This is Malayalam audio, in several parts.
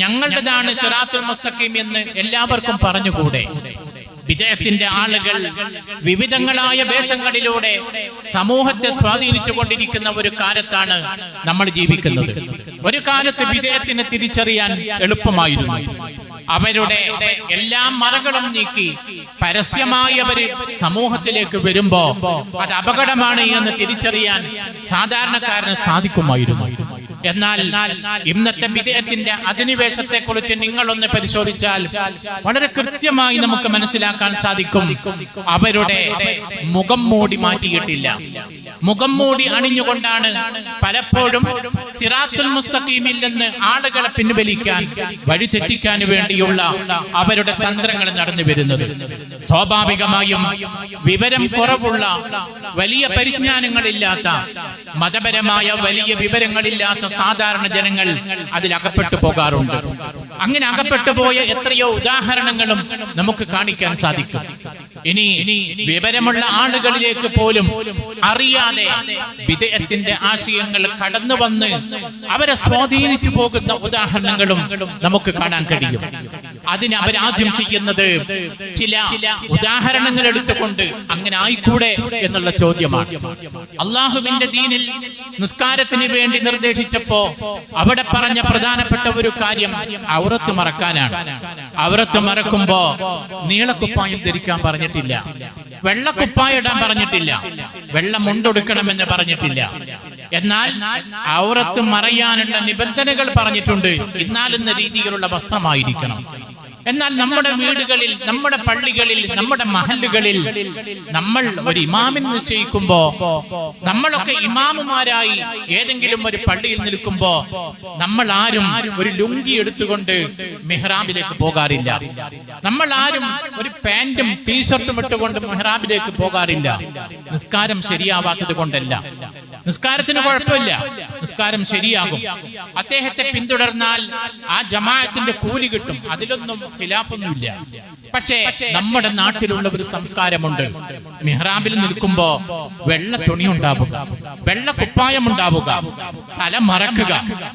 ഞങ്ങളുടേതാണ് സിറാത്തുൽ മുസ്തഖീം എന്ന് എല്ലാവർക്കും പറഞ്ഞുകൂടെ? വിജയത്തിന്റെ ആളുകൾ വിവിധങ്ങളായ വേഷങ്ങളിലൂടെ സമൂഹത്തെ സ്വാധീനിച്ചു കൊണ്ടിരിക്കുന്ന ഒരു കാലത്താണ് നമ്മൾ ജീവിക്കുന്നത്. ഒരു കാലത്ത് വിജയത്തിനെ തിരിച്ചറിയാൻ എളുപ്പമായിരുന്നു. അവരുടെ എല്ലാ മറകളും നീക്കി പരസ്യമായി സമൂഹത്തിലേക്ക് വരുമ്പോ അത് അപകടമാണ് എന്ന് തിരിച്ചറിയാൻ സാധാരണക്കാരന് സാധിക്കുമായിരുന്നു. എന്നാൽ ഇന്നത്തെ വിജയത്തിന്റെ അധിനിവേശത്തെ കുറിച്ച് നിങ്ങളൊന്ന് പരിശോധിച്ചാൽ വളരെ കൃത്യമായി നമുക്ക് മനസ്സിലാക്കാൻ സാധിക്കും. അവരുടെ മുഖം മൂടി മാറ്റിയിട്ടില്ല. മുഖം മൂടി അണിഞ്ഞുകൊണ്ടാണ് പലപ്പോഴും സിറാത്തുൽ മുസ്തഖീമിൽ നിന്ന് ആളുകളെ പിൻവലിക്കാൻ വഴിതെറ്റിക്കാൻ വേണ്ടിയുള്ള അവരുടെ തന്ത്രങ്ങൾ നടന്നു വരുന്നത്. സ്വാഭാവികമായും വിവരം കുറവുള്ള വലിയ പരിജ്ഞാനങ്ങളില്ലാത്ത മതപരമായ വലിയ വിവരങ്ങളില്ലാത്ത സാധാരണ ജനങ്ങൾ അതിലകപ്പെട്ടു പോകാറുണ്ട്. അങ്ങനെ അകപ്പെട്ടു പോയ എത്രയോ ഉദാഹരണങ്ങളും നമുക്ക് കാണിക്കാൻ സാധിക്കും. ഇനി വിവരമുള്ള ആളുകളിലേക്ക് പോലും അറിയാതെ വിധേയത്തിന്റെ ആശയങ്ങൾ കടന്നു വന്ന് അവരെ സ്വാധീനിച്ചു പോകുന്ന ഉദാഹരണങ്ങളും നമുക്ക് കാണാൻ കഴിയും. അതിന് അവരാദ്യം ചെയ്യുന്നത് ചില ഉദാഹരണങ്ങൾ എടുത്തുകൊണ്ട് അങ്ങനെ ആയിക്കൂടെ എന്നുള്ള ചോദ്യമാണ്. അള്ളാഹുവിന്റെ ദീനിൽ നിസ്കാരത്തിന് വേണ്ടി നിർദ്ദേശിച്ചപ്പോ അവിടെ പറഞ്ഞ പ്രധാനപ്പെട്ട ഒരു കാര്യം ഔറത്ത് മറക്കാനാണ്. ഔറത്ത് മറക്കുമ്പോ നീളക്കുപ്പായം ധരിക്കാൻ പറഞ്ഞിട്ടില്ല. വെള്ളക്കുപ്പായം ഇടാൻ പറഞ്ഞിട്ടില്ല. വെള്ളം മുണ്ടൊടുക്കണമെന്ന് പറഞ്ഞിട്ടില്ല. എന്നാൽ ഔറത്ത് മറയാനുള്ള നിബന്ധനകൾ പറഞ്ഞിട്ടുണ്ട്. ഇന്നാലെന്ന രീതിയിലുള്ള വസ്ത്രമായിരിക്കണം. എന്നാൽ നമ്മുടെ വീടുകളിൽ നമ്മുടെ പള്ളികളിൽ നമ്മുടെ മഹല്ലുകളിൽ നമ്മൾ ഒരു ഇമാമിൻ നിശ്ചയിക്കുമ്പോ നമ്മളൊക്കെ ഇമാമുമാരായി ഏതെങ്കിലും ഒരു പള്ളിയിൽ നിൽക്കുമ്പോ നമ്മൾ ആരും ഒരു ലുങ്കി എടുത്തുകൊണ്ട് മെഹ്റാബിലേക്ക് പോകാറില്ല. നമ്മൾ ആരും ഒരു പാന്റും ടീഷർട്ടും ഇട്ടുകൊണ്ട് മെഹ്റാബിലേക്ക് പോകാറില്ല. നിസ്കാരം ശരിയാവാത്തത് കൊണ്ടല്ല. നിസ്കാരത്തിന് കുഴപ്പമില്ല. നിസ്കാരം ശരിയാകും. അദ്ദേഹത്തെ പിന്തുടർന്നാൽ ആ ജമാഅത്തിന്റെ കൂലി കിട്ടും. അതിലൊന്നും ഖിലാഫൊന്നുമില്ല. പക്ഷേ നമ്മുടെ നാട്ടിലുള്ള ഒരു സംസ്കാരമുണ്ട്. മെഹ്റാബിൽ നിൽക്കുമ്പോ വെള്ള തുണി ഉണ്ടാവുക വെള്ള കുപ്പായം ഉണ്ടാവുക തല മറക്കുക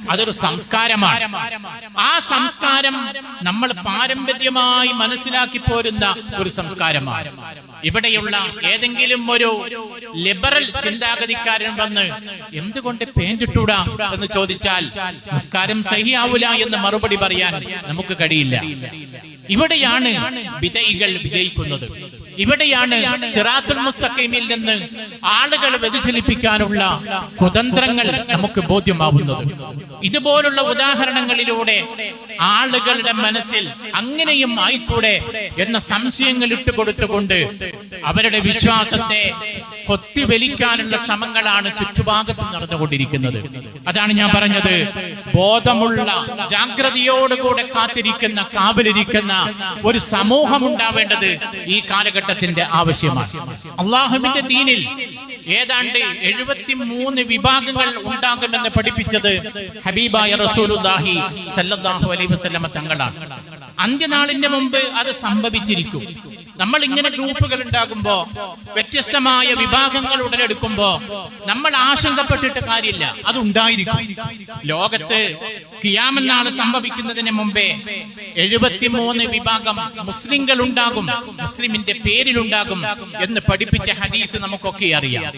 അതൊരു സംസ്കാരമാണ്. ആ സംസ്കാരം നമ്മൾ പാരമ്പര്യമായി മനസ്സിലാക്കി പോരുന്ന ഒരു സംസ്കാരമാണ്. ഇവിടെയുള്ള ഏതെങ്കിലും ഒരു ലിബറൽ ചിന്താഗതിക്കാരൻ വന്ന് എന്തുകൊണ്ട് പേന്റിട്ടൂടാ എന്ന് ചോദിച്ചാൽ നിസ്കാരം സഹിയാവൂല എന്ന് മറുപടി പറയാൻ നമുക്ക് കഴിയില്ല. ഇവിടെയാണ് വിജയികൾ വിജയിക്കുന്നത്. ഇവിടെയാണ് സിറാത്തുൽ മുസ്തഖീമിൽ നിന്ന് ആളുകൾ വ്യതിചലിപ്പിക്കാനുള്ള കുതന്ത്രങ്ങൾ നമുക്ക് ബോധ്യമാവുന്നത്. ഇതുപോലുള്ള ഉദാഹരണങ്ങളിലൂടെ ആളുകളുടെ മനസ്സിൽ അങ്ങനെയും ആയിക്കൂടെ എന്ന സംശയങ്ങൾ ഇട്ടുകൊടുത്തുകൊണ്ട് അവരുടെ വിശ്വാസത്തെ കൊത്തിവലിക്കാനുള്ള ശ്രമങ്ങളാണ് ചുറ്റുഭാഗത്ത് നടന്നുകൊണ്ടിരിക്കുന്നത്. അതാണ് ഞാൻ പറഞ്ഞത്. ബോധമുള്ള ജാഗ്രതയോടുകൂടെ കാത്തിരിക്കുന്ന കാവലിരിക്കുന്ന ഒരു സമൂഹം ഉണ്ടാവേണ്ടത് ഈ കാലഘട്ടത്തിന്റെ ആവശ്യമാണ്. അള്ളാഹുവിന്റെ ദീനിൽ ഏതാണ്ട് എഴുപത്തി മൂന്ന് വിഭാഗങ്ങൾ ഉണ്ടാകുമെന്ന് പഠിപ്പിച്ചത് ഹബീബായ റസൂലുദാഹി സല്ലാഹു അലൈഹി വസല്ലമ തങ്ങളാണ്. അന്ത്യനാളിന്റെ മുമ്പ് അത് സംഭവിച്ചിരിക്കും. നമ്മൾ ഇങ്ങനെ ഗ്രൂപ്പുകൾ ഉണ്ടാകുമ്പോ വ്യത്യസ്തമായ വിഭാഗങ്ങൾ ഉടലെടുക്കുമ്പോ നമ്മൾ ആശങ്കപ്പെട്ടിട്ട് കാര്യമില്ല. അത് ഉണ്ടായിരിക്കും. ലോകത്ത് കിയാമെന്നാണ് സംഭവിക്കുന്നതിന് മുമ്പേ എഴുപത്തിമൂന്ന് വിഭാഗം മുസ്ലിങ്ങൾ ഉണ്ടാകും മുസ്ലിമിന്റെ പേരിലുണ്ടാകും എന്ന് പഠിപ്പിച്ച ഹദീസ് നമുക്കൊക്കെ അറിയാം.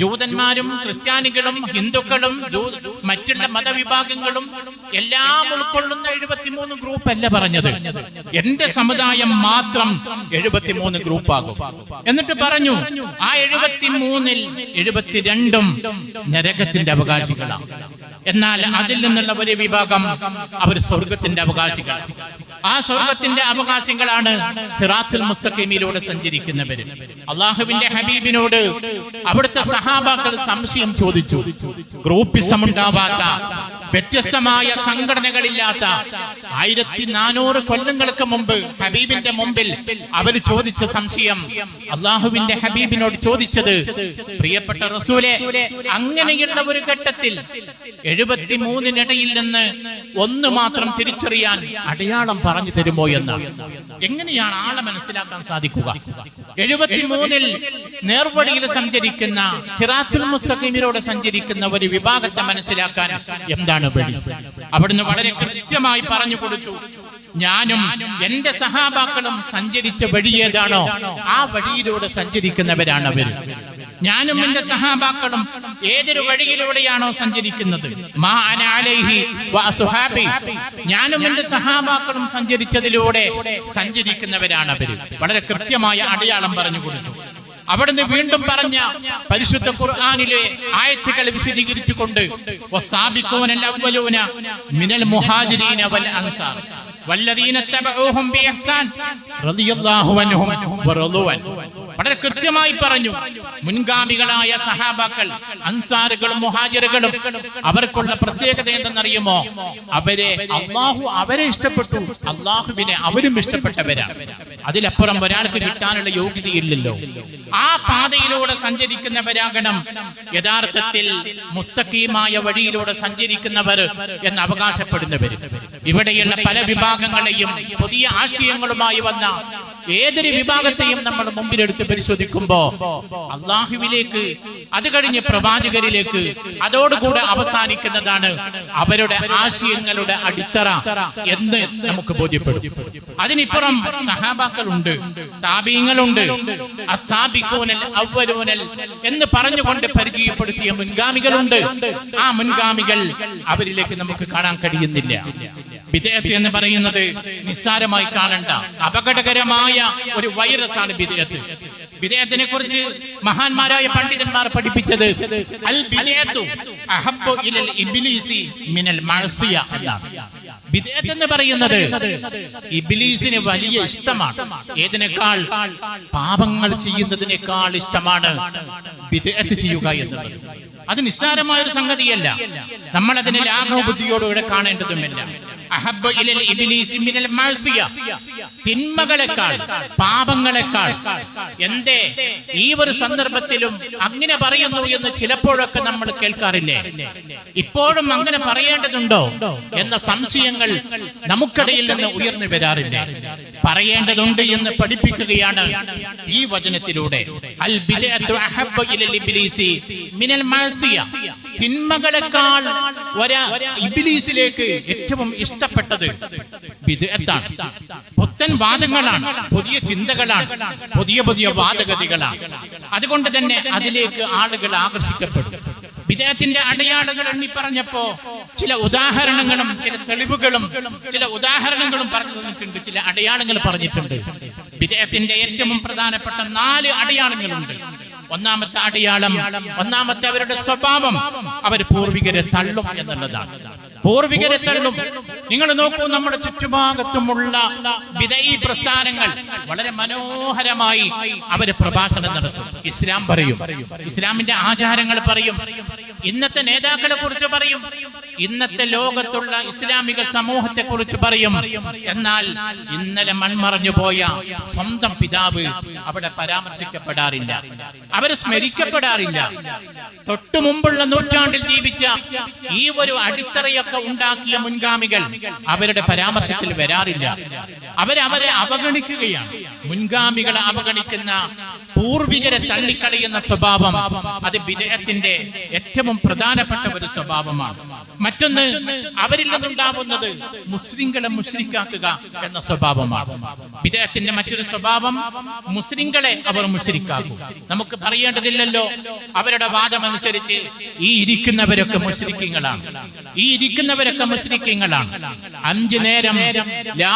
ജൂതന്മാരും ക്രിസ്ത്യാനികളും ഹിന്ദുക്കളും മറ്റുള്ള മതവിഭാഗങ്ങളും എല്ലാം ഉൾക്കൊള്ളുന്ന എഴുപത്തിമൂന്ന് ഗ്രൂപ്പ് അല്ല പറഞ്ഞത്. എന്റെ സമുദായം മാത്രം എഴുപത്തിമൂന്ന് ഗ്രൂപ്പാകും എന്നിട്ട് പറഞ്ഞു ആ എഴുപത്തിമൂന്നിൽ എഴുപത്തിരണ്ടും നരകത്തിന്റെ അവകാശികളാണ്. എന്നാൽ അതിൽ നിന്നുള്ള ഒരു വിഭാഗം അവർ സ്വർഗത്തിന്റെ അവകാശികളാണ്. ആ സ്വർഗത്തിന്റെ അവകാശികളാണ് സിറാത്തുൽ മുസ്തഖീമിലൂടെ സഞ്ചരിക്കുന്നവര് അള്ളാഹുവിന്റെ ഹബീബിനോട് അവിടുത്തെ സഹാബാക്കൾ സംശയം ചോദിച്ചു. ഗ്രൂപ്പിസം ഉണ്ടാവാത്ത വ്യത്യസ്തമായ സംഘടനകളില്ലാത്ത ആയിരത്തി നാനൂറ് കൊല്ലങ്ങൾക്ക് മുമ്പ് ഹബീബിന്റെ മുമ്പിൽ അവർ ചോദിച്ച സംശയം അള്ളാഹുവിന്റെ ഹബീബിനോട് ചോദിച്ചത് പ്രിയപ്പെട്ട റസൂലെ അങ്ങനെയുള്ള ഒരു ഘട്ടത്തിൽ എഴുപത്തി മൂന്നിനിടയിൽ നിന്ന് ഒന്ന് മാത്രം തിരിച്ചറിയാൻ അടയാളം പറഞ്ഞു തരുമോ എന്ന്. എങ്ങനെയാണ് ആളെ മനസ്സിലാക്കാൻ സാധിക്കുക? എഴുപത്തിമൂന്നിൽ നേർവഴിയിൽ സഞ്ചരിക്കുന്ന സിറാത്തുൽ മുസ്തഖീമിലൂടെ സഞ്ചരിക്കുന്ന ഒരു വിഭാഗത്തെ മനസ്സിലാക്കാൻ എന്താണ് വഴി അവിടുന്ന് വളരെ കൃത്യമായി പറഞ്ഞു കൊടുത്തു. ഞാനും എന്റെ സഹാബാക്കളും സഞ്ചരിച്ച വഴി ഏതാണോ ആ വഴിയിലൂടെ സഞ്ചരിക്കുന്നവരാണ് അവർ. ഞാനും എന്റെ സഹാബാക്കളും ഏതൊരു വഴിയിലൂടെയാണോ സഞ്ചരിക്കുന്നത്. ഞാനും എന്റെ സഹാബാക്കളും സഞ്ചരിച്ചതിലൂടെ സഞ്ചരിക്കുന്നവരാണ് അവർ വളരെ കൃത്യമായ അടയാളം പറഞ്ഞു കൊടുത്തു. അവിടുന്ന് വീണ്ടും പറഞ്ഞ പരിശുദ്ധ ഖുർആാനിലെ ആയത്തുകൾ വിശദീകരിച്ചുകൊണ്ട് മിനൽ മുഹാജിരീന വൽ അൻസാർ. വല്ലദീന റളിയല്ലാഹു അൻഹും വറളു അൻ വളരെ കൃത്യമായി പറഞ്ഞു. മുൻഗാമികളായ സഹാബാക്കൾ അൻസാറുകളും മുഹാജിറുകളും അവർക്കുള്ള പ്രത്യേകത എന്തെന്നറിയുമോ? അവരെ അള്ളാഹു അവരെ ഇഷ്ടപ്പെട്ടു. അള്ളാഹുവിനെ അവരും ഇഷ്ടപ്പെട്ടവരാണ്. അതിലപ്പുറം ഒരാൾക്ക് കിട്ടാനുള്ള യോഗ്യതയില്ലല്ലോ. ആ പാതയിലൂടെ സഞ്ചരിക്കുന്നവരാകണം. യഥാർത്ഥത്തിൽ മുസ്തഖീമായ വഴിയിലൂടെ സഞ്ചരിക്കുന്നവർ എന്ന് അവകാശപ്പെടുന്നവർ. ഇവിടെയുള്ള പല വിഭാഗങ്ങളെയും പുതിയ ആശയങ്ങളുമായി വന്ന ഏതൊരു വിഭാഗത്തെയും നമ്മൾ മുമ്പിലെടുത്ത് പരിശോധിക്കുമ്പോ അള്ളാഹുവിലേക്ക് അത് കഴിഞ്ഞ് പ്രവാചകരിലേക്ക് അതോടുകൂടെ അവസാനിക്കുന്നതാണ് അവരുടെ ആശയങ്ങളുടെ അടിത്തറ എന്ന് നമുക്ക് ബോധ്യപ്പെടും. അതിനിപ്പുറം സഹാബാക്കളുണ്ട് താപീങ്ങളുണ്ട് അസാബിക്കോനൽ അവരോനൽ എന്ന് പറഞ്ഞുകൊണ്ട് പരിചയപ്പെടുത്തിയ മുൻഗാമികളുണ്ട്. ആ മുൻഗാമികൾ അവരിലേക്ക് നമുക്ക് കാണാൻ കഴിയുന്നില്ല. വിദേഹത്തെ എന്ന് പറയുന്നത് നിസ്സാരമായി കാണണ്ട അപകടകരമായ ഒരു വൈറസ് ആണ് വിധേയത്ത് വിധേയത്തിനെ കുറിച്ച് മഹാന്മാരായ പണ്ഡിതന്മാർ പഠിപ്പിച്ചത് അൽ അഹബ്ബു ഇബ്ലീസി മിനൽ മഅസിയ എന്നാണ്. ബിദഅത്ത് എന്ന് പറയുന്നത് ഇബ്ലീസിന് വലിയ ഇഷ്ടമാണ്. ഏതിനേക്കാൾ പാപങ്ങൾ ചെയ്യുന്നതിനേക്കാൾ ഇഷ്ടമാണ് ബിദഅത്ത് ചെയ്യുക എന്നുള്ളത്. അത് നിസ്സാരമായ ഒരു സംഗതിയല്ല. നമ്മൾ അതിനെ ലാഘവബുദ്ധിയോടുകൂടെ കാണേണ്ടതുമില്ല. തിന്മകളെക്കാൾ പാപങ്ങളെക്കാൾ. എന്തേ? ഈ ഒരു സന്ദർഭത്തിലും അങ്ങനെ പറയുന്നു എന്ന് ചിലപ്പോഴൊക്കെ നമ്മൾ കേൾക്കാറില്ലേ? ഇപ്പോഴും അങ്ങനെ പറയേണ്ടതുണ്ടോ എന്ന സംശയങ്ങൾ നമുക്കിടയിൽ നിന്ന് ഉയർന്നു വരാറില്ലേ? പറയേണ്ടതുണ്ട് എന്ന് പഠിപ്പിക്കുകയാണ് ഈ വചനത്തിലൂടെ. അൽ മിനൽ തിന്മകളെക്കാൾ ഒരാ ഇബിലീസിലേക്ക് ഏറ്റവും ഇഷ്ടപ്പെട്ടത് ബിദ്അത്താണ് പുത്തൻ വാദങ്ങളാണ്. പുതിയ ചിന്തകളാണ്. പുതിയ പുതിയ വാദഗതികളാണ്. അതുകൊണ്ട് തന്നെ അതിലേക്ക് ആളുകൾ ആകർഷിക്കപ്പെടും. വിദേഹത്തിന്റെ അടയാളങ്ങൾ എണ്ണി പറഞ്ഞപ്പോ ചില ഉദാഹരണങ്ങളും ചില തെളിവുകളും ചില ഉദാഹരണങ്ങളും പറഞ്ഞു തന്നിട്ടുണ്ട്. ചില അടയാളങ്ങൾ പറഞ്ഞിട്ടുണ്ട്. വിദേഹത്തിന്റെ ഏറ്റവും പ്രധാനപ്പെട്ട നാല് അടയാളങ്ങളുണ്ട്. ഒന്നാമത്തെ അടയാളം ഒന്നാമത്തെ അവരുടെ സ്വഭാവം. അവർ പൂർവികരെ തള്ളും എന്നുള്ളതാണ്. പൂർവികരെ തള്ളും നിങ്ങൾ നോക്കൂ നമ്മുടെ ചുറ്റുഭാഗത്തുമുള്ള വിധയി പ്രസ്ഥാനങ്ങൾ വളരെ മനോഹരമായി അവർ പ്രഭാഷണം നടത്തും. ഇസ്ലാം പറയും. ഇസ്ലാമിന്റെ ആചാരങ്ങൾ പറയും. ഇന്നത്തെ നേതാക്കളെ കുറിച്ച് പറയും. ഇന്നത്തെ ലോകത്തുള്ള ഇസ്ലാമിക സമൂഹത്തെ കുറിച്ച് പറയും. എന്നാൽ ഇന്നലെ മൺമറഞ്ഞു പോയ സ്വന്തം പിതാവ് അവിടെ പരാമർശിക്കപ്പെടാറില്ല. അവർ സ്മരിക്കപ്പെടാറില്ല. തൊട്ടു മുമ്പുള്ള നൂറ്റാണ്ടിൽ ജീവിച്ച ഈ ഒരു അടിത്തറയൊക്കെ ഉണ്ടാക്കിയ മുൻഗാമികൾ അവരുടെ പരാമർശത്തിൽ വരാറില്ല. അവരവരെ അവഗണിക്കുകയാണ്. മുൻഗാമികളെ അവഗണിക്കുന്ന പൂർവികരെ തള്ളിക്കളയുന്ന സ്വഭാവം അത് വിജയത്തിന്റെ ഏറ്റവും പ്രധാനപ്പെട്ട ഒരു സ്വഭാവമാണ്. മറ്റൊന്ന് അവരിൽ നിന്നുണ്ടാവുന്നത് മുസ്ലിങ്ങളെ മുസ്ലിക്കാക്കുക എന്ന സ്വഭാവമാണ്. വിജയത്തിന്റെ മറ്റൊരു സ്വഭാവം മുസ്ലിങ്ങളെ അവർ മുസ്ലിക്കാക്കും നമുക്ക് പറയേണ്ടതില്ലല്ലോ അവരുടെ വാദം അനുസരിച്ച് ഈ ഇരിക്കുന്നവരൊക്കെ മുസ്ലിക്കങ്ങളാണ് ഈ ഇരിക്കുന്നവരൊക്കെ മുസ്ലിക്കങ്ങളാണ് അഞ്ചു നേരം ലാ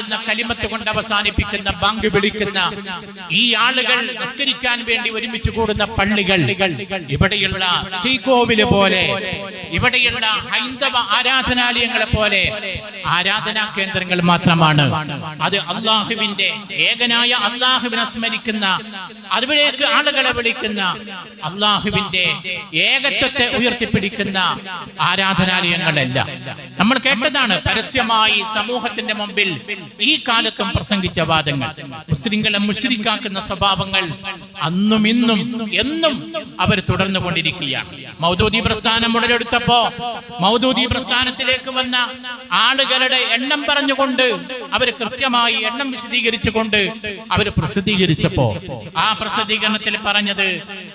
എന്ന കലിമത്ത് കൊണ്ട് അവസാനിപ്പിക്കുന്ന ബാങ്ക് വിളിക്കുന്ന ഈ ആളുകൾ നിസ്കരിക്കാൻ വേണ്ടി ഒരുമിച്ച് കൂടുന്ന പള്ളികൾ. ഇവിടെയുള്ള ശ്രീകോവിൽ പോലെ ഇവിടെയുള്ള ഹൈന്ദവ ആരാധനാലയങ്ങളെ പോലെ ആരാധനാ കേന്ദ്രങ്ങൾ മാത്രമാണ്. അത് അള്ളാഹുവിന്റെ ഏകനായ അള്ളാഹുവിനെ സ്മരിക്കുന്ന അതിലേക്ക് ആളുകളെ വിളിക്കുന്ന അള്ളാഹുവിന്റെ ഏകത്വത്തെ ഉയർത്തിപ്പിടിക്കുന്ന ആരാധനാലയങ്ങളല്ല. നമ്മൾ കേട്ടതാണ് പരസ്യമായി സമൂഹത്തിന്റെ മുമ്പിൽ ഈ കാലത്തും പ്രസംഗിച്ച വാദങ്ങൾ. മുസ്ലിങ്ങളെ മുസ്ലിക്കാക്കുന്ന സ്വഭാവങ്ങൾ അന്നും ഇന്നും എന്നും അവർ തുടർന്നു കൊണ്ടിരിക്കുകയാണ് മൗദൂദി പ്രസ്ഥാനം ഉടലെടുത്തപ്പോ മൗദൂദി പ്രസ്ഥാനത്തിലേക്ക് വന്ന ആളുകളുടെ എണ്ണം പറഞ്ഞുകൊണ്ട് അവർ കൃത്യമായി എണ്ണം വിശദീകരിച്ചുകൊണ്ട് അവർ പ്രസിദ്ധീകരിച്ചപ്പോ ആ പ്രസിദ്ധീകരണത്തിൽ പറഞ്ഞത്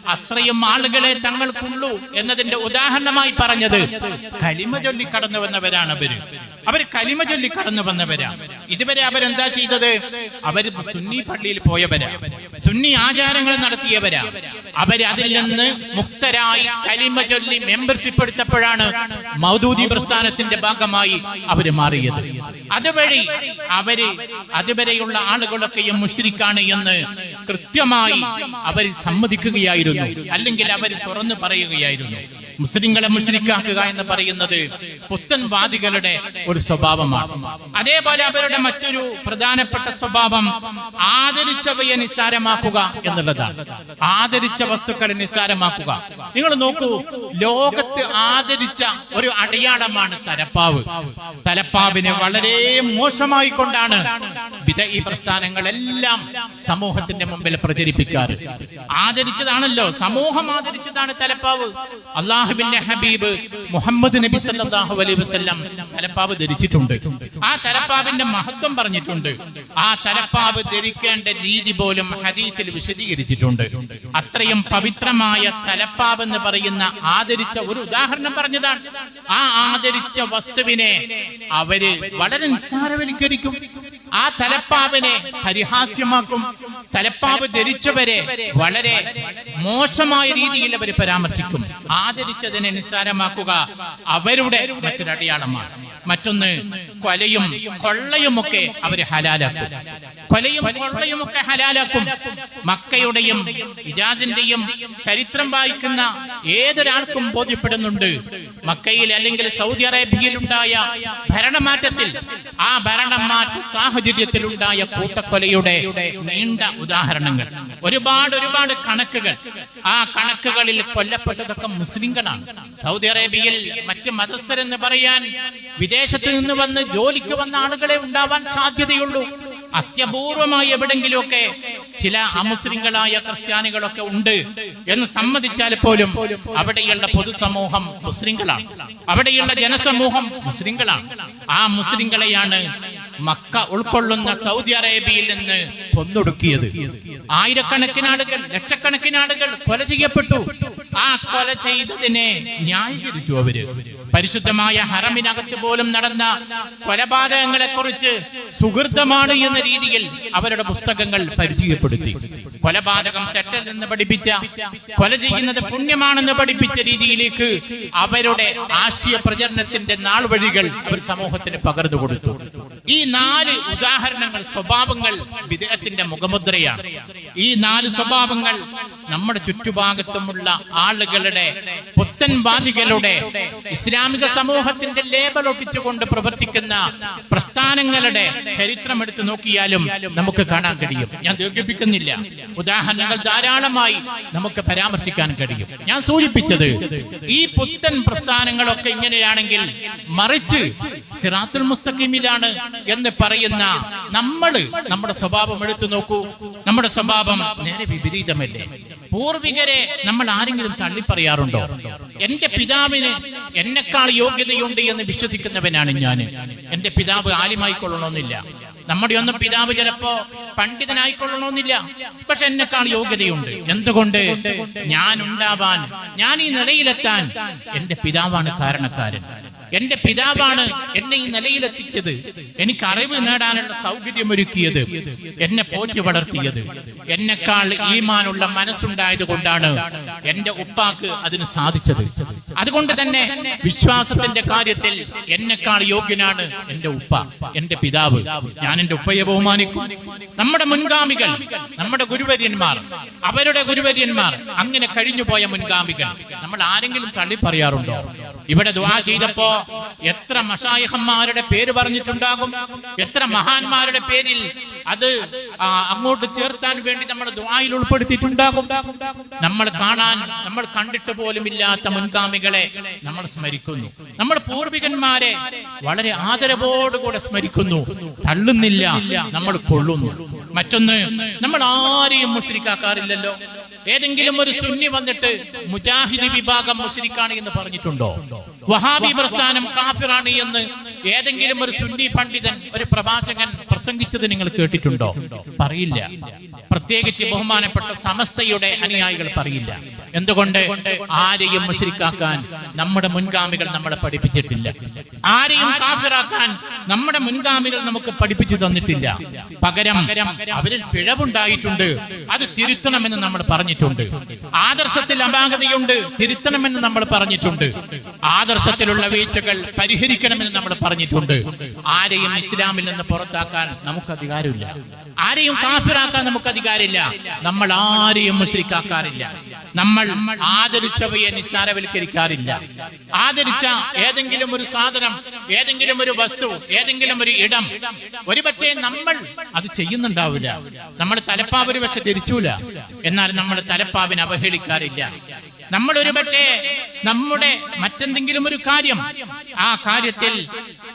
അത്രയും ആളുകളെ തങ്ങൾക്കുള്ളൂ എന്നതിന്റെ ഉദാഹരണമായി പറഞ്ഞത് കലിമ ചൊല്ലിക്കടന്നു വന്നവരാണ് അവർ അവർ കലിമ ചൊല്ലി കടന്നു വന്നവരാ. ഇതുവരെ അവരെന്താ ചെയ്തത്? അവർ സുന്നി പള്ളിയിൽ പോയവരാ. സുന്നി ആചാരങ്ങൾ നടത്തിയവരാ. അവർ അതിൽ നിന്ന് മുക്തരായി കലിമ ചൊല്ലി മെമ്പർഷിപ്പ് എടുത്തപ്പോഴാണ് മൗദൂദി പ്രസ്ഥാനത്തിന്റെ ഭാഗമായി അവർ മാറിയത്. അതുവഴി അവർ അതുവരെയുള്ള ആളുകളൊക്കെയും മുഷ്രിക്കാണ് എന്ന് കൃത്യമായി അവർ സമ്മതിക്കുകയായിരുന്നു. അല്ലെങ്കിൽ അവർ തുറന്നു പറയുകയായിരുന്നു. മുസ്ലിങ്ങളെ മുസ്ലിക്കാക്കുക എന്ന് പറയുന്നത് പുത്തൻവാദികളുടെ ഒരു സ്വഭാവമാണ്. അതേപോലെ അവരുടെ മറ്റൊരു പ്രധാനപ്പെട്ട സ്വഭാവം ആദരിച്ചവയെ നിസ്സാരമാക്കുക എന്നുള്ളതാണ്. ആദരിച്ച വസ്തുക്കളെ നിസ്സാരമാക്കുക. നിങ്ങൾ നോക്കൂ ലോകത്ത് ആദരിച്ച ഒരു അടയാളമാണ് തലപ്പാവ്. തലപ്പാവിനെ വളരെ മോശമായി കൊണ്ടാണ് ഈ പ്രസ്ഥാനങ്ങളെല്ലാം സമൂഹത്തിന്റെ മുമ്പിൽ പ്രചരിപ്പിക്കാറ്. ആദരിച്ചതാണല്ലോ സമൂഹം ആദരിച്ചതാണ് തലപ്പാവ്. അള്ളാഹുവിന്റെ ഹബീബ് മുഹമ്മദ് നബി സല്ലാഹു അലൈഹി വസല്ലം തലപ്പാവ് ധരിച്ചിട്ടുണ്ട്. ആ തലപ്പാവിന്റെ മഹത്വം പറഞ്ഞിട്ടുണ്ട്. ആ തലപ്പാവ് ധരിക്കേണ്ട രീതി പോലും ഹദീസിൽ വിശദീകരിച്ചിട്ടുണ്ട്. അത്രയും പവിത്രമായ തലപ്പാവ് എന്ന് പറയുന്ന ആദരിച്ച ഒരു ഉദാഹരണം പറഞ്ഞതാണ്. ആ ആദരിച്ച വസ്തുവിനെ അവർ വളരെ നിസ്സാരവൽക്കരിക്കും. ആ തലപ്പാവിനെ പരിഹാസ്യമാക്കും. തലപ്പാവ് ധരിച്ചവരെ വളരെ മോശമായ രീതിയിൽ അവർ പരാമർശിക്കും. ആദരിച്ചതിനെ നിസ്സാരമാക്കുക അവരുടെ മറ്റൊരടയാളമാണ്. മറ്റൊന്ന് കൊലയും കൊള്ളയും ഒക്കെ അവർ ഹലാലാക്കും. കൊലയും കൊള്ളയും ഒക്കെ ഹലാലാക്കും. മക്കയുടെയും ഇജാസിന്റെയും ചരിത്രം വായിക്കുന്ന ഏതൊരാൾക്കും ബോധ്യപ്പെടുന്നുണ്ട്? മക്കയിൽ അല്ലെങ്കിൽ സൗദി അറേബ്യയിൽ ഉണ്ടായ ഭരണമാറ്റത്തിൽ ആ ഭരണമാറ്റ സാഹചര്യത്തിൽ ഉണ്ടായ കൂട്ടക്കൊലയുടെ നീണ്ട ഉദാഹരണങ്ങൾ. ഒരുപാട് ഒരുപാട് കണക്കുകൾ. ആ കണക്കുകളിൽ കൊല്ലപ്പെട്ടതൊക്കെ മുസ്ലിങ്ങളാണ്. സൗദി അറേബ്യയിൽ മറ്റ് മതസ്ഥരെന്ന് പറയാൻ വിദേശത്ത് നിന്ന് വന്ന് ജോലിക്ക് വന്ന ആളുകളെ ഉണ്ടാവാൻ സാധ്യതയുള്ളൂ. അത്യപൂർവമായി എവിടെങ്കിലുമൊക്കെ ചില അമുസ്ലിങ്ങളായ ക്രിസ്ത്യാനികളൊക്കെ ഉണ്ട് എന്ന് സമ്മതിച്ചാൽ പോലും അവിടെയുള്ള പൊതുസമൂഹം മുസ്ലിങ്ങളാണ്. അവിടെയുള്ള ജനസമൂഹം മുസ്ലിങ്ങളാണ്. ആ മുസ്ലിങ്ങളെയാണ് മക്ക ഉൾക്കൊള്ളുന്ന സൗദി അറേബ്യയിൽ നിന്ന് കൊന്നൊടുക്കിയത്. ആയിരക്കണക്കിന് ആളുകൾ ലക്ഷക്കണക്കിന് ആളുകൾ കൊല ചെയ്യപ്പെട്ടു. ആ കൊല ചെയ്തതിനെ ന്യായീകരിച്ചു അവർ. പരിശുദ്ധമായ ഹറമിനകത്ത് പോലും നടന്ന കൊലപാതകങ്ങളെ കുറിച്ച് സുഹൃത്തമാണ് എന്ന രീതിയിൽ അവരുടെ പുസ്തകങ്ങൾ പരിചയപ്പെടുത്തി. കൊലപാതകം തെറ്റിൽ നിന്ന് പഠിപ്പിച്ച കൊല ചെയ്യുന്നത് പുണ്യമാണെന്ന് പഠിപ്പിച്ച രീതിയിലേക്ക് അവരുടെ ആശയ പ്രചരണത്തിന്റെ നാൾ വഴികൾ അവർ സമൂഹത്തിന് പകർന്നു കൊടുത്തു. ഈ നാല് ഉദാഹരണങ്ങൾ സ്വഭാവങ്ങൾ വിദേഹത്തിന്റെ മുഖമുദ്രയാണ്. ഈ നാല് സ്വഭാവങ്ങൾ നമ്മുടെ ചുറ്റുഭാഗത്തുമുള്ള ആളുകളുടെ പുത്തൻവാദികളുടെ ഇസ്ലാമിക സമൂഹത്തിന്റെ ലേബൽ ഒട്ടിച്ചുകൊണ്ട് പ്രവർത്തിക്കുന്ന പ്രസ്ഥാനങ്ങളുടെ ചരിത്രം എടുത്തു നോക്കിയാലും നമുക്ക് കാണാൻ കഴിയും. ഞാൻ ദീർഘിപ്പിക്കുന്നില്ല. ഉദാഹരണങ്ങൾ ധാരാളമായി നമുക്ക് പരാമർശിക്കാൻ കഴിയും. ഞാൻ സൂചിപ്പിച്ചത് ഈ പുത്തൻ പ്രസ്ഥാനങ്ങളൊക്കെ ഇങ്ങനെയാണെങ്കിൽ മറിച്ച് സിറാത്തുൽ മുസ്തഖിമിലാണ് എന്ന് പറയുന്ന നമ്മൾ നമ്മുടെ സ്വഭാവം എടുത്തു നോക്കൂ. നമ്മുടെ സ്വഭാവം നേരെ വിപരീതമല്ലേ? പൂർവികരെ നമ്മൾ ആരെങ്കിലും തള്ളിപ്പറയാറുണ്ടോ? എന്റെ പിതാവിന് എന്നെക്കാൾ യോഗ്യതയുണ്ട് എന്ന് വിശ്വസിക്കുന്നവനാണ് ഞാൻ. എന്റെ പിതാവ് ആലിമായിക്കൊള്ളണമെന്നില്ല. നമ്മുടെ ഒന്നും പിതാവ് ചിലപ്പോ പണ്ഡിതനായിക്കൊള്ളണമെന്നില്ല. പക്ഷെ എന്നെക്കാൾ യോഗ്യതയുണ്ട്. എന്തുകൊണ്ട്? ഞാൻ ഉണ്ടാവാൻ ഞാൻ ഈ നിലയിലെത്താൻ എന്റെ പിതാവാണ് കാരണക്കാരൻ. എന്റെ പിതാവാണ് എന്നെ ഈ നിലയിലെത്തിച്ചത്. എനിക്ക് അറിവ് നേടാനുള്ള സൗകര്യം ഒരുക്കിയത്. എന്നെ പോറ്റി വളർത്തിയത്. എന്നെക്കാൾ ഈമാനുള്ള മനസ്സുണ്ടായത് കൊണ്ടാണ് എന്റെ ഉപ്പാക്ക് അതിന് സാധിച്ചത്. അതുകൊണ്ട് തന്നെ വിശ്വാസത്തിന്റെ കാര്യത്തിൽ എന്നെക്കാൾ യോഗ്യനാണ് എന്റെ ഉപ്പ എന്റെ പിതാവ്. ഞാൻ എന്റെ ഉപ്പയെ ബഹുമാനിക്കും. നമ്മുടെ മുൻഗാമികൾ നമ്മുടെ ഗുരുവര്യന്മാർ അവരുടെ ഗുരുവര്യന്മാർ അങ്ങനെ കഴിഞ്ഞു പോയ മുൻഗാമികൾ. നമ്മൾ ആരെങ്കിലും തള്ളി പറയാറുണ്ടോ? ഇവിടെ ദുആ ചെയ്തപ്പോ എത്ര മഷായഹന്മാരുടെ പേര് പറഞ്ഞിട്ടുണ്ടാകും? എത്ര മഹാന്മാരുടെ പേരിൽ അത് അങ്ങോട്ട് ചേർത്താൻ വേണ്ടി നമ്മൾ ദുആയിൽ ഉൾപ്പെടുത്തിയിട്ടുണ്ടാകും? നമ്മൾ കാണാൻ നമ്മൾ കണ്ടിട്ട് പോലും ഇല്ലാത്ത മുൻഗാമികളെ നമ്മൾ സ്മരിക്കുന്നു. നമ്മൾ പൂർവികന്മാരെ വളരെ ആദരവോടുകൂടെ സ്മരിക്കുന്നു. തള്ളുന്നില്ല നമ്മൾ കൊള്ളുന്നു. മറ്റൊന്ന് നമ്മൾ ആരെയും മുസ്ലിക്കാക്കാറില്ലല്ലോ ഏതെങ്കിലും ഒരു സുന്നി വന്നിട്ട് മുജാഹിദ് വിഭാഗം മുസ്ലിക്കാണ് എന്ന് പറഞ്ഞിട്ടുണ്ടോ? വഹാബി പ്രസ്ഥാനം കാഫിറാണ് എന്ന് ഏതെങ്കിലും ഒരു സുന്നി പണ്ഡിതൻ ഒരു പ്രഭാഷകൻ പ്രസംഗിച്ചത് നിങ്ങൾ കേട്ടിട്ടുണ്ടോ? പറയില്ല. പ്രത്യേകിച്ച് ബഹുമാനപ്പെട്ട സമസ്തയുടെ അനുയായികൾ പറയില്ല. എന്തുകൊണ്ട്? ആരെയും മുസ്ലിക്കാക്കാൻ നമ്മുടെ മുൻഗാമികൾ നമ്മളെ പഠിപ്പിച്ചിട്ടില്ല. ആരെയും കാഫിറാക്കാൻ നമ്മുടെ മുൻഗാമികൾ നമുക്ക് പഠിപ്പിച്ചു തന്നിട്ടില്ല. പകരം അവരിൽ പിഴവുണ്ടായിട്ടുണ്ട്. അത് തിരുത്തണമെന്ന് നമ്മൾ പറഞ്ഞിട്ടുണ്ട്. ആദർശത്തിൽ അപാകതയുണ്ട്. തിരുത്തണമെന്ന് നമ്മൾ പറഞ്ഞിട്ടുണ്ട്. ആദർശത്തിലുള്ള വീഴ്ചകൾ പരിഹരിക്കണമെന്ന് നമ്മൾ പറഞ്ഞിട്ടുണ്ട്. ആരെയും ഇസ്ലാമിൽ നിന്ന് പുറത്താക്കാൻ നമുക്ക് അധികാരമില്ല. ആരെയും കാഫിറാക്കാൻ നമുക്ക് അധികാരമില്ല. നമ്മൾ ആരെയും മുസ്ലിക്കാക്കാറില്ല നമ്മൾ ആദരിച്ചവയെ നിസ്സാരവൽക്കരിക്കാറില്ല. ആദരിച്ച ഏതെങ്കിലും ഒരു സാധനം ഏതെങ്കിലും ഒരു വസ്തു ഏതെങ്കിലും ഒരു ഇടം ഒരുപക്ഷെ നമ്മൾ അത് ചെയ്യുന്നുണ്ടാവില്ല. നമ്മൾ തലപ്പാവ് ഒരു പക്ഷെ തിരിച്ചൂല എന്നാൽ നമ്മൾ തലപ്പാവിനെ അവഹേളിക്കാറില്ല. നമ്മൾ ഒരു പക്ഷേ നമ്മുടെ മറ്റെന്തെങ്കിലും ഒരു കാര്യം ആ കാര്യത്തിൽ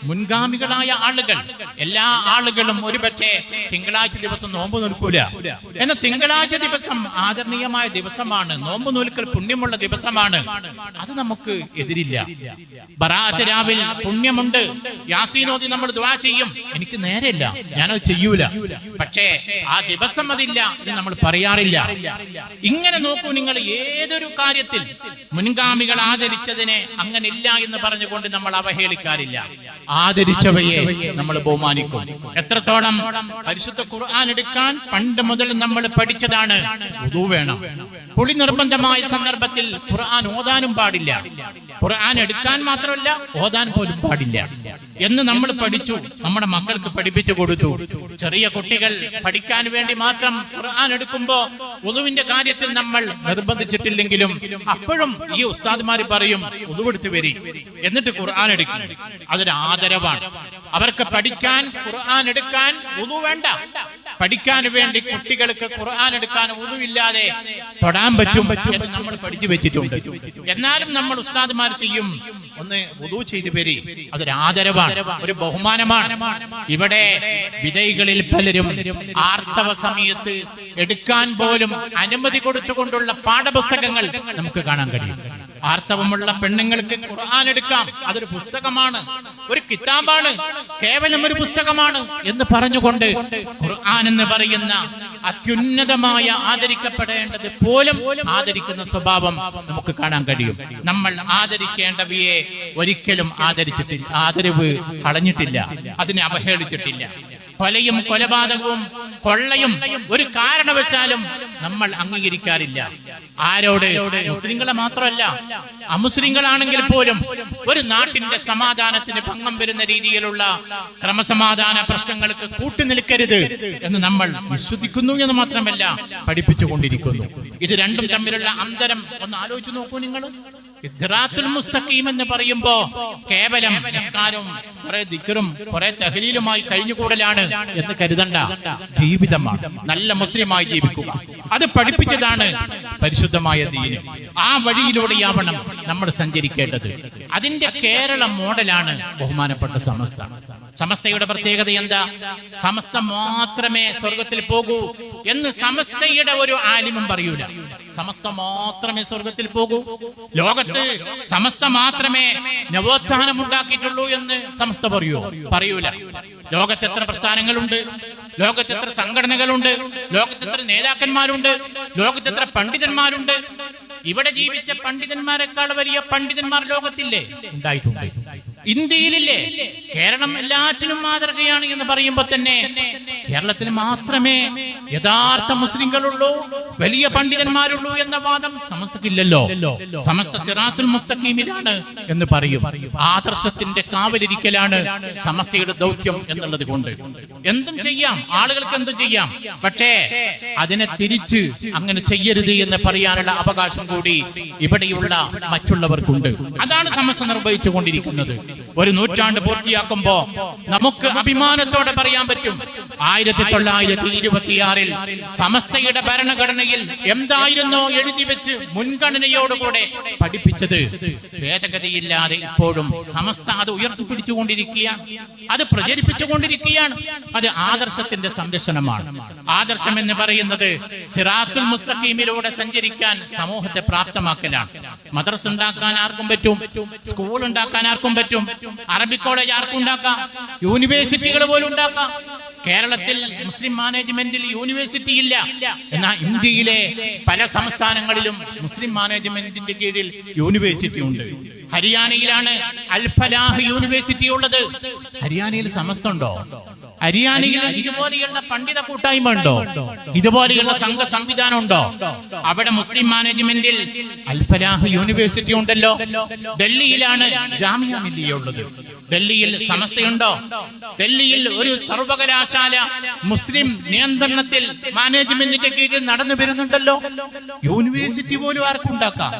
മുൻഗാമികളായ ആളുകൾ. എല്ലാ ആളുകളും ഒരുപക്ഷെ തിങ്കളാഴ്ച ദിവസം നോമ്പ് നിൽക്കൂല. എന്നാൽ തിങ്കളാഴ്ച ദിവസം ആദരണീയമായ ദിവസമാണ്. നോമ്പ് നോൽക്കൽ പുണ്യമുള്ള ദിവസമാണ്. അത് നമുക്ക് എതിരില്ല. ബറാത്ത് പുണ്യമുണ്ട്. യാസീനോദി നമ്മൾ ദുആ ചെയ്യും. എനിക്ക് നേരെയില്ല. ഞാനത് ചെയ്യൂല. പക്ഷേ ആ ദിവസം അതില്ല എന്ന് നമ്മൾ പറയാറില്ല. ഇങ്ങനെ നോക്കൂ നിങ്ങൾ ഏതൊരു കാര്യത്തിൽ മുൻഗാമികൾ ആദരിച്ചതിനെ അങ്ങനില്ല എന്ന് പറഞ്ഞുകൊണ്ട് നമ്മൾ അവഹേളിക്കാറില്ല. ആദരിച്ചവയെ നമ്മൾ ബഹുമാനിക്കും. എത്രത്തോളം പരിശുദ്ധ ഖുർആൻ എടുക്കാൻ പണ്ട് മുതൽ നമ്മൾ പഠിച്ചതാണ് ഉദു വേണം. പുളി നിർബന്ധമായ സന്ദർഭത്തിൽ ഖുർആൻ ഓതാനും പാടില്ല. ഖുർആൻ എടുക്കാൻ മാത്രമല്ല ഓതാൻ പോലും പാടില്ല. എന്ന് നമ്മൾ പഠിച്ചു നമ്മുടെ മക്കൾക്ക് പഠിപ്പിച്ചു കൊടുത്തു. ചെറിയ കുട്ടികൾ പഠിക്കാൻ വേണ്ടി മാത്രം ഖുർആൻ എടുക്കുമ്പോ ഉദുവിന്റെ കാര്യത്തിൽ നമ്മൾ നിർബന്ധിച്ചിട്ടില്ലെങ്കിലും അപ്പോഴും ഈ ഉസ്താദ്മാര് പറയും ഉദുവെടുത്ത് വരി. എന്നിട്ട് ഖുർആൻ എടുക്കും. അതൊരു ആദരവാണ്. അവർക്ക് പഠിക്കാൻ ഖുർആൻ എടുക്കാൻ ഒന്നും വേണ്ട. പഠിക്കാൻ വേണ്ടി കുട്ടികൾക്ക് ഖുർആൻ എടുക്കാൻ ഒന്നുമില്ലാതെ തൊടാൻ പറ്റും എന്ന് നമ്മൾ പഠിച്ചു വെച്ചിട്ടുണ്ട്. എന്നാലും നമ്മൾ ഉസ്താദ്മാർ ചെയ്യും. ഒന്ന് ഉദു ചെയ്തു വരി. അതൊരു ആദരവാണ് ഒരു ബഹുമാനമാണ്. ഇവിടെ വിജയികളിൽ പലരും ആർത്തവ സമയത്ത് എടുക്കാൻ പോലും അനുമതി കൊടുത്തുകൊണ്ടുള്ള പാഠപുസ്തകങ്ങൾ നമുക്ക് കാണാൻ കഴിയും. ആർത്തവമുള്ള പെണ്ണുങ്ങൾക്ക് ഖുർആൻ എടുക്കാം. അതൊരു പുസ്തകമാണ്. ഒരു കിതാബാണ്. കേവലം ഒരു പുസ്തകമാണ് എന്ന് പറഞ്ഞുകൊണ്ട് ഖുർആൻ എന്ന് പറയുന്ന അത്യുന്നതമായ ആദരിക്കപ്പെടേണ്ടത് പോലും ആദരിക്കുന്ന സ്വഭാവം നമുക്ക് കാണാൻ കഴിയും. നമ്മൾ ആദരിക്കേണ്ടവയെ ഒരിക്കലും ആദരിച്ചിട്ടില്ല. ആദരവ് കളഞ്ഞിട്ടില്ല. അതിനെ അവഹേളിച്ചിട്ടില്ല. കൊലയും കൊലപാതകവും കൊള്ളയും ഒരു കാരണവശാലും നമ്മൾ അംഗീകരിക്കാറില്ല. ആരോട്? മുസ്ലിങ്ങളെ മാത്രമല്ല. അമുസ്ലിങ്ങളാണെങ്കിൽ പോലും ഒരു നാട്ടിന്റെ സമാധാനത്തിന് ഭംഗം വരുന്ന രീതിയിലുള്ള ക്രമസമാധാന പ്രശ്നങ്ങൾക്ക് കൂട്ടുനിൽക്കരുത് എന്ന് നമ്മൾ വിശ്വസിക്കുന്നു എന്ന് മാത്രമല്ല പഠിപ്പിച്ചുകൊണ്ടിരിക്കുന്നു. ഇത് രണ്ടും തമ്മിലുള്ള അന്തരം ഒന്ന് ആലോചിച്ചു നോക്കൂ നിങ്ങൾ. സിറാത്തുൽ മുസ്തഖീം എന്ന് പറയുമ്പോ കേവലം നിസ്കാരവും കുറെ ദിക്കറും കുറെ തഹലീലുമായി കഴിഞ്ഞുകൂടലാണ് എന്ന് കരുതണ്ട. ജീവിതമാണ്. നല്ല മുസ്ലിമായി ജീവിക്കുക. അത് പഠിപ്പിച്ചതാണ് പരിശുദ്ധമായ ദീന്. ആ വഴിയിലൂടെയാവണം നമ്മൾ സഞ്ചരിക്കേണ്ടത്. അതിന്റെ കേരള മോഡലാണ് ബഹുമാനപ്പെട്ട സമസ്ത. സമസ്തയുടെ പ്രത്യേകത എന്താ? സമസ്ത മാത്രമേ സ്വർഗത്തിൽ പോകൂ എന്ന് സമസ്തയുടെ ഒരു ആലിമും പറയൂല. സമസ്ത മാത്രമേ സ്വർഗത്തിൽ പോകൂ. ലോകത്ത് സമസ്ത മാത്രമേ നവോത്ഥാനം ഉണ്ടാക്കിയിട്ടുള്ളൂ എന്ന് സമസ്ത പറയൂ? പറയൂല. ലോകത്ത് എത്ര പ്രസ്ഥാനങ്ങളുണ്ട്? ലോകത്ത് എത്ര സംഘടനകളുണ്ട്? ലോകത്ത് എത്ര നേതാക്കന്മാരുണ്ട്? ലോകത്ത് എത്ര പണ്ഡിതന്മാരുണ്ട്? ഇവിടെ ജീവിച്ച പണ്ഡിതന്മാരെക്കാൾ വലിയ പണ്ഡിതന്മാർ ലോകത്തില്ലേ? ഉണ്ടായിട്ടുണ്ട്. ഇന്ത്യയിലില്ലേ? കേരളം എല്ലാറ്റിനും മാതൃകയാണ് എന്ന് പറയുമ്പോ തന്നെ കേരളത്തിന് മാത്രമേ യഥാർത്ഥ മുസ്ലിങ്ങളുള്ളൂ വലിയ പണ്ഡിതന്മാരുള്ളൂ എന്ന വാദം സമസ്തക്കില്ലല്ലോ. സമസ്ത സിറാത്തുൽ മുസ്തഖീമിലാണ് എന്ന് പറയും. ആദർശത്തിന്റെ കാവലിരിക്കലാണ് സമസ്തയുടെ ദൗത്യം എന്നുള്ളത് കൊണ്ട്. എന്തും ചെയ്യാം ആളുകൾക്ക് എന്തും ചെയ്യാം. പക്ഷേ അതിനെ തിരിച്ച് അങ്ങനെ ചെയ്യരുത് എന്ന് പറയാനുള്ള അവകാശം കൂടി ഇവിടെയുള്ള മറ്റുള്ളവർക്കുണ്ട്. അതാണ് സമസ്ത നിർവഹിച്ചുകൊണ്ടിരിക്കുന്നത്. ഒരു നൂറ്റാണ്ട് പൂർത്തിയാക്കുമ്പോ നമുക്ക് അഭിമാനത്തോടെ പറയാൻ പറ്റും. ആയിരത്തി തൊള്ളായിരത്തി ഇരുപത്തിയാറിൽ സമസ്തയുടെ ഭരണഘടനയിൽ എന്തായിരുന്നോ എഴുതി വെച്ച് മുൻഗണനയോടുകൂടെ പഠിപ്പിച്ചത്? ഭേദഗതിയില്ലാതെ ഇപ്പോഴും സമസ്ത അത് ഉയർത്തിപ്പിടിച്ചുകൊണ്ടിരിക്കുകയാണ് അത് പ്രചരിപ്പിച്ചുകൊണ്ടിരിക്കുകയാണ്. അത് ആദർശത്തിന്റെ സംരക്ഷണമാണ്. ആദർശം എന്ന് പറയുന്നത് സിറാത്തുൽ മുസ്തഖീമിലൂടെ സഞ്ചരിക്കാൻ സമൂഹത്തെ പ്രാപ്തമാക്കലാണ്. മദ്രസ ഉണ്ടാക്കാൻ ആർക്കും പറ്റും? സ്കൂൾ ഉണ്ടാക്കാൻ ആർക്കും പറ്റും? അറബി കോളേജ് ആർക്കും ഉണ്ടാക്കാം? യൂണിവേഴ്സിറ്റികൾ പോലും ഉണ്ടാക്കാം? കേരളത്തിൽ മുസ്ലിം മാനേജ്മെന്റിൽ യൂണിവേഴ്സിറ്റി ഇല്ല. എന്നാൽ ഇന്ത്യയിലെ പല സംസ്ഥാനങ്ങളിലും മുസ്ലിം മാനേജ്മെന്റിന്റെ കീഴിൽ യൂണിവേഴ്സിറ്റി ഉണ്ട്. ഹരിയാനയിലാണ് അൽഫലാഹ് യൂണിവേഴ്സിറ്റി ഉള്ളത്. ഹരിയാനയിൽ സമസ്ത ഉണ്ടോ ഇതുപോലെയുള്ള പണ്ഡിത കൂട്ടായ്മ ഉണ്ടോ ഇതുപോലെയുള്ള സംഘ സംവിധാനം ഉണ്ടോ? അവിടെ മുസ്ലിം മാനേജ്മെന്റിൽ അൽഫലാഹ് യൂണിവേഴ്സിറ്റി ഉണ്ടല്ലോ. ഡൽഹിയിലാണ് ജാമിയ മില്ലിയ ഉള്ളത്. ഡൽഹിയിൽ സമസ്തയുണ്ടോ? ഡൽഹിയിൽ ഒരു സർവകലാശാല മുസ്ലിം നിയന്ത്രണത്തിൽ മാനേജ്മെന്റിന്റെ കീഴിൽ നടന്നു വരുന്നുണ്ടല്ലോ. യൂണിവേഴ്സിറ്റി പോലും ആർക്കും ഉണ്ടാക്കാം.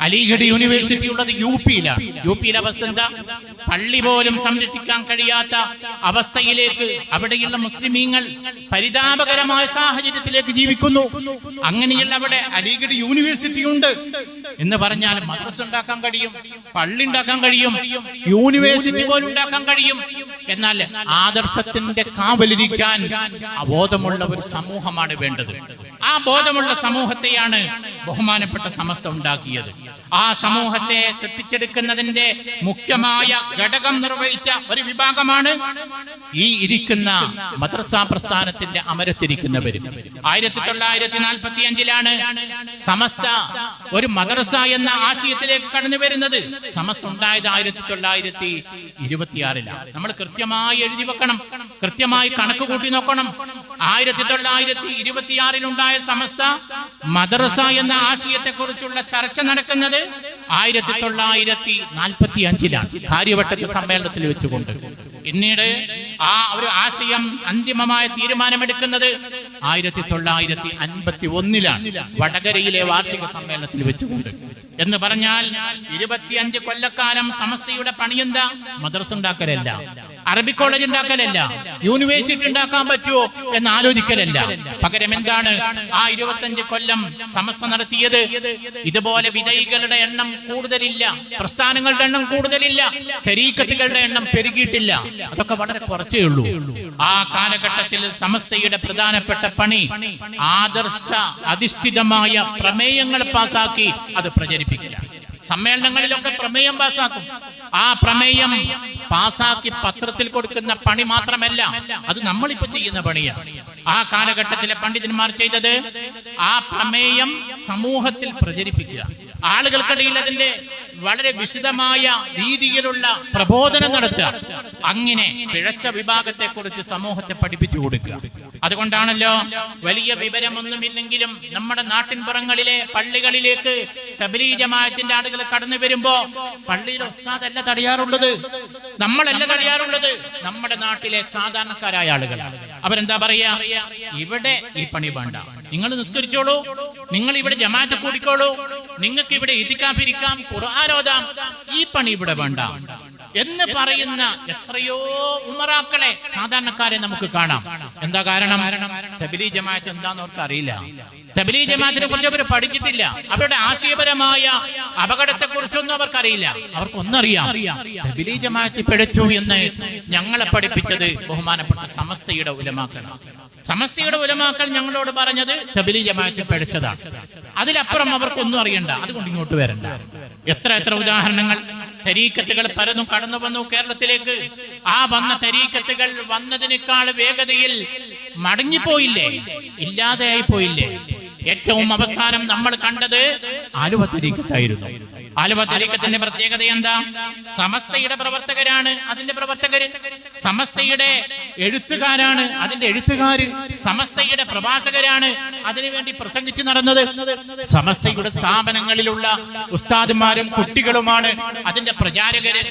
അലിഗഡ് യൂണിവേഴ്സിറ്റി ഉള്ളത് യു പിയിലാണ് യു പിയിലെ അവസ്ഥ എന്താ? പള്ളി പോലും സംരക്ഷിക്കാൻ കഴിയാത്ത അവസ്ഥയിലേക്ക് അവിടെയുള്ള മുസ്ലിമീങ്ങൾ പരിതാപകരമായ സാഹചര്യത്തിലേക്ക് ജീവിക്കുന്നു. അങ്ങനെയുള്ള അവിടെ അലിഗഡ് യൂണിവേഴ്സിറ്റി ഉണ്ട് എന്ന് പറഞ്ഞാൽ മദ്രസ ഉണ്ടാക്കാൻ കഴിയും പള്ളി ഉണ്ടാക്കാൻ കഴിയും യൂണിവേഴ്സിറ്റി പോലും ഉണ്ടാക്കാൻ കഴിയും. എന്നാൽ ആദർശത്തിന്റെ കാവലിരിക്കാൻ ബോധമുള്ള ഒരു സമൂഹമാണ് വേണ്ടത്. ആ ബോധമുള്ള സമൂഹത്തെയാണ് ബഹുമാനപ്പെട്ട സമസ്ത ഉണ്ടാക്കിയത്. ആ സമൂഹത്തെ സൃഷ്ടിച്ചെടുക്കുന്നതിന്റെ മുഖ്യമായ ഘടകം നിർവഹിച്ച ഒരു വിഭാഗമാണ് ഈ ഇരിക്കുന്ന മദ്രസ പ്രസ്ഥാനത്തിന്റെ അമരത്തിരിക്കുന്നവരും. ആയിരത്തി തൊള്ളായിരത്തി നാൽപ്പത്തി അഞ്ചിലാണ് സമസ്ത ഒരു മദ്രസ എന്ന ആശയത്തിലേക്ക് കടന്നു വരുന്നത്. സമസ്ത ഉണ്ടായത് ആയിരത്തി തൊള്ളായിരത്തി ഇരുപത്തിയാറിലാണ് നമ്മൾ കൃത്യമായി എഴുതി വെക്കണം. കൃത്യമായി കണക്ക് കൂട്ടി നോക്കണം. ആയിരത്തി തൊള്ളായിരത്തി ഇരുപത്തിയാറിൽ ഉണ്ടായ സമസ്ത മദ്രസ എന്ന ആശയത്തെ കുറിച്ചുള്ള ചർച്ച നടക്കുന്നത് ആയിരത്തി തൊള്ളായിരത്തി നാൽപ്പത്തി അഞ്ചിലാണ് കാര്യവട്ടത്ത് സമ്മേളനത്തിൽ വെച്ചുകൊണ്ട്. പിന്നീട് ആ ഒരു ആശയം അന്തിമമായ തീരുമാനമെടുക്കുന്നത് ആയിരത്തി തൊള്ളായിരത്തി അൻപത്തി ഒന്നിലാണ് വടകരയിലെ വാർഷിക സമ്മേളനത്തിൽ വെച്ചുകൊണ്ട്. എന്ന് പറഞ്ഞാൽ ഇരുപത്തിയഞ്ച് കൊല്ലക്കാലം സമസ്തയുടെ പണിയെന്താ? മദ്രസ ഉണ്ടാക്കലല്ല അറബി കോളേജ് ഉണ്ടാക്കലല്ല യൂണിവേഴ്സിറ്റി ഉണ്ടാക്കാൻ പറ്റുമോ എന്ന് ആലോചിക്കലല്ല. പകരം എന്താണ് ആ ഇരുപത്തഞ്ച് കൊല്ലം സമസ്ത നടത്തിയത്? ഇതുപോലെ വിജയികളുടെ എണ്ണം കൂടുതലില്ല പ്രസ്ഥാനങ്ങളുടെ എണ്ണം കൂടുതലില്ല തെരീക്കത്തുകളുടെ എണ്ണം പെരുകിയിട്ടില്ല. അതൊക്കെ വളരെ കുറച്ചേ ഉള്ളൂ. ആ കാലഘട്ടത്തിൽ സമസ്തയുടെ പ്രധാനപ്പെട്ട പണി ആദർശ അധിഷ്ഠിതമായ പ്രമേയങ്ങൾ പാസാക്കി അത് പ്രചരിപ്പിക്കുക. സമ്മേളനങ്ങളിലൊക്കെ പ്രമേയം പാസാക്കും. ആ പ്രമേയം പാസാക്കി പത്രത്തിൽ കൊടുക്കുന്ന പണി മാത്രമല്ല അത് നമ്മളിപ്പോ ചെയ്യുന്ന പണിയാണ് ആ കാലഘട്ടത്തിലെ പണ്ഡിതന്മാർ ചെയ്തത് ആ പ്രമേയം സമൂഹത്തിൽ പ്രചരിപ്പിക്കുക. ആളുകൾക്കിടയിൽ അതിന്റെ വളരെ വിശദമായ രീതിയിലുള്ള പ്രബോധനം നടത്തുക. അങ്ങനെ പിഴച്ച വിഭാഗത്തെ കുറിച്ച് സമൂഹത്തെ പഠിപ്പിച്ചു കൊടുക്കുക. അതുകൊണ്ടാണല്ലോ വലിയ വിവരമൊന്നുമില്ലെങ്കിലും നമ്മുടെ നാട്ടിൻപുറങ്ങളിലെ പള്ളികളിലേക്ക് തബലീ ജമാഅത്തിന്റെ ആളുകൾ കടന്നു വരുമ്പോ പള്ളിയിലെ ഉസ്താദല്ല തടയാറുള്ളത്? നമ്മളല്ല തടയാറുള്ളത്? നമ്മുടെ നാട്ടിലെ സാധാരണക്കാരായ ആളുകൾ അവരെന്താ പറയാ? ഇവിടെ ഈ പണി വേണ്ട. നിങ്ങൾ നിസ്കരിച്ചോളൂ. നിങ്ങൾ ഇവിടെ ജമാഅത്ത് കൂടിക്കോളൂ. നിങ്ങൾക്ക് ഇവിടെ ഇരിക്കാം ഖുർആാനോദാം ഈ പണി ഇവിടെ വേണ്ട. എന്ന് പറയുന്ന എത്രയോ ഉമറാക്കളെ സാധാരണക്കാരെ നമുക്ക് കാണാം. എന്താ കാരണം? തബിലി ജമാഅത്ത് എന്താന്ന് അവർക്ക് അറിയില്ല. തബിലി ജമാഅത്തിനെ കുറിച്ച് അവർ പഠിച്ചിട്ടില്ല. അവരുടെ ആശയപരമായ അപകടത്തെ കുറിച്ചൊന്നും അവർക്കറിയില്ല അവർക്കൊന്നും അറിയാം. തബിലി ജമാഅത്ത് പിഴച്ചു എന്ന് ഞങ്ങളെ പഠിപ്പിച്ചത് ബഹുമാനപ്പെട്ട സമസ്തയുടെ ഉലമാക്കളാണ്. സമസ്തയുടെ ഉലമാക്കൾ ഞങ്ങളോട് പറഞ്ഞത് തബിലി ജമാഅത്തിൽ പഠിച്ചതാണ് അതിലപ്പുറം അവർക്കൊന്നും അറിയണ്ട. അതുകൊണ്ട് ഇങ്ങോട്ട് വരണ്ട. എത്ര എത്ര ഉദാഹരണങ്ങൾ. തരീക്കത്തുകൾ പലതും കടന്നു വന്നു കേരളത്തിലേക്ക്. ആ വന്ന തരീക്കത്തുകൾ വന്നതിനേക്കാൾ വേഗതയിൽ മടങ്ങിപ്പോയില്ലേ? ഇല്ലാതെയായി പോയില്ലേ ഏറ്റവും അവസാനം നമ്മൾ കണ്ടത് ആലുവ തരീക്കത്തായിരുന്നു. ആലുവ തരീക്കത്തിന്റെ പ്രത്യേകത എന്താ? സമസ്തയുടെ പ്രവർത്തകരാണ് അതിന്റെ പ്രവർത്തകര്. സമസ്തയുടെ എഴുത്തുകാരാണ് അതിന്റെ എഴുത്തുകാര്. സമസ്തയുടെ പ്രഭാഷകരാണ് അതിനുവേണ്ടി പ്രസംഗിച്ചു നടന്നത്. സമസ്തയുടെ സ്ഥാപനങ്ങളിലുള്ള ഉസ്താദുമാരും കുട്ടികളുമാണ് അതിന്റെ പ്രചാരകര്.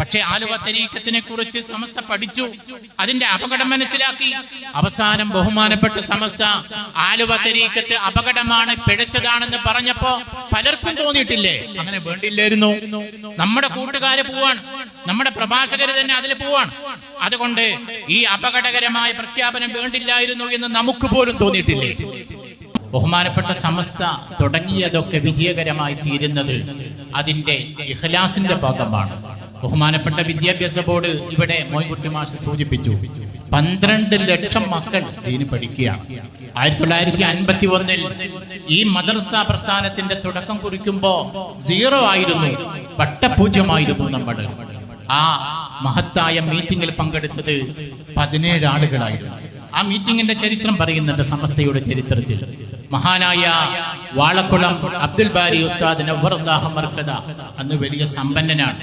പക്ഷെ ആലുവ തരീക്കത്തിനെ കുറിച്ച് സമസ്ത പഠിച്ചു. അതിന്റെ അപകടം മനസ്സിലാക്കി. അവസാനം ബഹുമാനപ്പെട്ട സമസ്ത ആലുവ തരീക്കത്ത് അപകടമാണ് പിഴച്ചതാണെന്ന് പറഞ്ഞപ്പോ പലർക്കും തോന്നിയിട്ടില്ലേ? അങ്ങനെ വേണ്ടില്ലായിരുന്നു. നമ്മുടെ കൂട്ടുകാര് പോവാണ്. നമ്മുടെ പ്രഭാഷകര് തന്നെ അതിൽ പോവാണ്. അതുകൊണ്ട് ഈ അപകടകരമായ പ്രഖ്യാപനം വേണ്ടില്ലായിരുന്നു എന്ന് നമുക്ക് പോലും തോന്നിയിട്ടില്ലേ? ബഹുമാനപ്പെട്ട സമസ്ത തുടങ്ങിയതൊക്കെ വിജയകരമായി തീരുന്നത് അതിന്റെ ഇഖലാസിന്റെ ഭാഗമാണ്. ബഹുമാനപ്പെട്ട വിദ്യാഭ്യാസ ബോർഡ് ഇവിടെ മോയ്കുട്ടി മാഷ് സൂചിപ്പിച്ചു. പന്ത്രണ്ട് ലക്ഷം മക്കൾ ഇതിന് പഠിക്കുകയാണ്. ആയിരത്തി തൊള്ളായിരത്തി അൻപത്തി ഒന്നിൽ ഈ മദർസ പ്രസ്ഥാനത്തിന്റെ തുടക്കം കുറിക്കുമ്പോ സീറോ ആയിരുന്നു വട്ടപൂജ്യമായിരുന്നു നമ്മൾ. ആ മഹത്തായ മീറ്റിംഗിൽ പങ്കെടുത്തത് പതിനേഴ് ആളുകളായിരുന്നു. ആ മീറ്റിംഗിന്റെ ചരിത്രം പറയുന്നുണ്ട് സമസ്തയുടെ ചരിത്രത്തിൽ. മഹാനായ വാളക്കുളം അബ്ദുൽ ബാരി ഉസ്താദ് നവർ അന്ന് വലിയ സമ്പന്നനാണ്.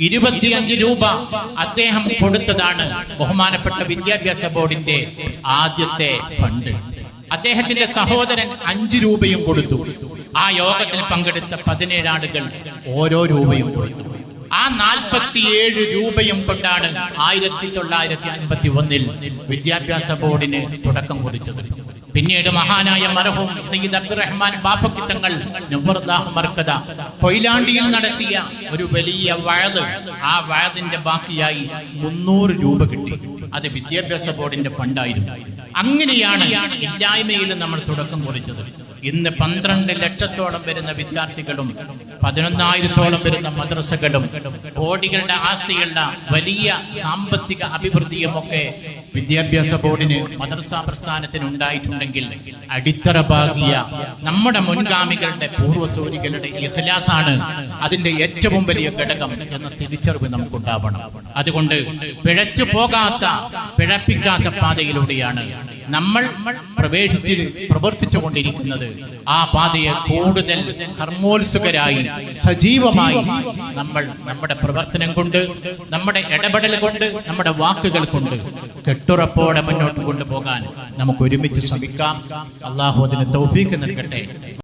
ഇരുപത്തിയഞ്ച് രൂപ അദ്ദേഹം കൊടുത്തതാണ് ബഹുമാനപ്പെട്ട വിദ്യാഭ്യാസ ബോർഡിന്റെ ആദ്യത്തെ ഫണ്ട്. അദ്ദേഹത്തിന്റെ സഹോദരൻ അഞ്ചു രൂപയും കൊടുത്തു. ആ യോഗത്തിൽ പങ്കെടുത്ത പതിനേഴ് ആളുകൾ ഓരോ രൂപയും കൊടുത്തു. ആ നാൽപ്പത്തിയേഴ് രൂപയും കൊണ്ടാണ് ആയിരത്തി തൊള്ളായിരത്തി അൻപത്തി ഒന്നിൽ വിദ്യാഭ്യാസ ബോർഡിന് തുടക്കം കുറിച്ചത്. പിന്നീട് മഹാനായ മരഹും സയ്യിദ് അബ്ദുറഹ്മാൻ ബാഫക്കി തങ്ങൾ നവ്വറുല്ലാഹ് മർക്കദ കൊയിലാണ്ടിയിൽ നടത്തിയ ഒരു വലിയ വഴത് ആ വഴതിന്റെ ബാക്കിയായി മുന്നൂറ് രൂപ കിട്ടി. അത് വിദ്യാഭ്യാസ ബോർഡിന്റെ ഫണ്ടായിരുന്നു. അങ്ങനെയാണ് ഇല്ലായ്മയിൽ നമ്മൾ തുടക്കം കുറിച്ചത്. ഇന്ന് പന്ത്രണ്ട് ലക്ഷത്തോളം വരുന്ന വിദ്യാർത്ഥികളും പതിനൊന്നായിരത്തോളം വരുന്ന മദ്രസകളും കോടികളുടെ ആസ്തിയുള്ള വലിയ സാമ്പത്തിക അഭിവൃദ്ധിയും ഒക്കെ വിദ്യാഭ്യാസ ബോർഡിന് മദർസ പ്രസ്ഥാനത്തിന് ഉണ്ടായിട്ടുണ്ടെങ്കിൽ അടിത്തറ ഭാഗിയ നമ്മുടെ മുൻഗാമികളുടെ പൂർവസൂരികളുടെ ഇഹലാസാണ് അതിന്റെ ഏറ്റവും വലിയ ഘടകം എന്ന തിരിച്ചറിവ് നമുക്കുണ്ടാവണം. അതുകൊണ്ട് പിഴച്ചു പോകാത്ത പിഴപ്പിക്കാത്ത പാതയിലൂടെയാണ് നമ്മൾ പ്രവേശിച്ച് പ്രവർത്തിച്ചു കൊണ്ടിരിക്കുന്നത്. ആ പാതയെ കൂടുതൽ കർമ്മോത്സുകരായി സജീവമായി നമ്മൾ നമ്മുടെ പ്രവർത്തനം കൊണ്ട് നമ്മുടെ ഇടപെടൽ കൊണ്ട് നമ്മുടെ വാക്കുകൾ കൊണ്ട് കെട്ടുറപ്പോടെ മുന്നോട്ട് കൊണ്ടുപോകാൻ നമുക്ക് ഒരുമിച്ച് ശ്രമിക്കാം. അള്ളാഹു അതിന് തൗഫീക്ക് നൽകട്ടെ.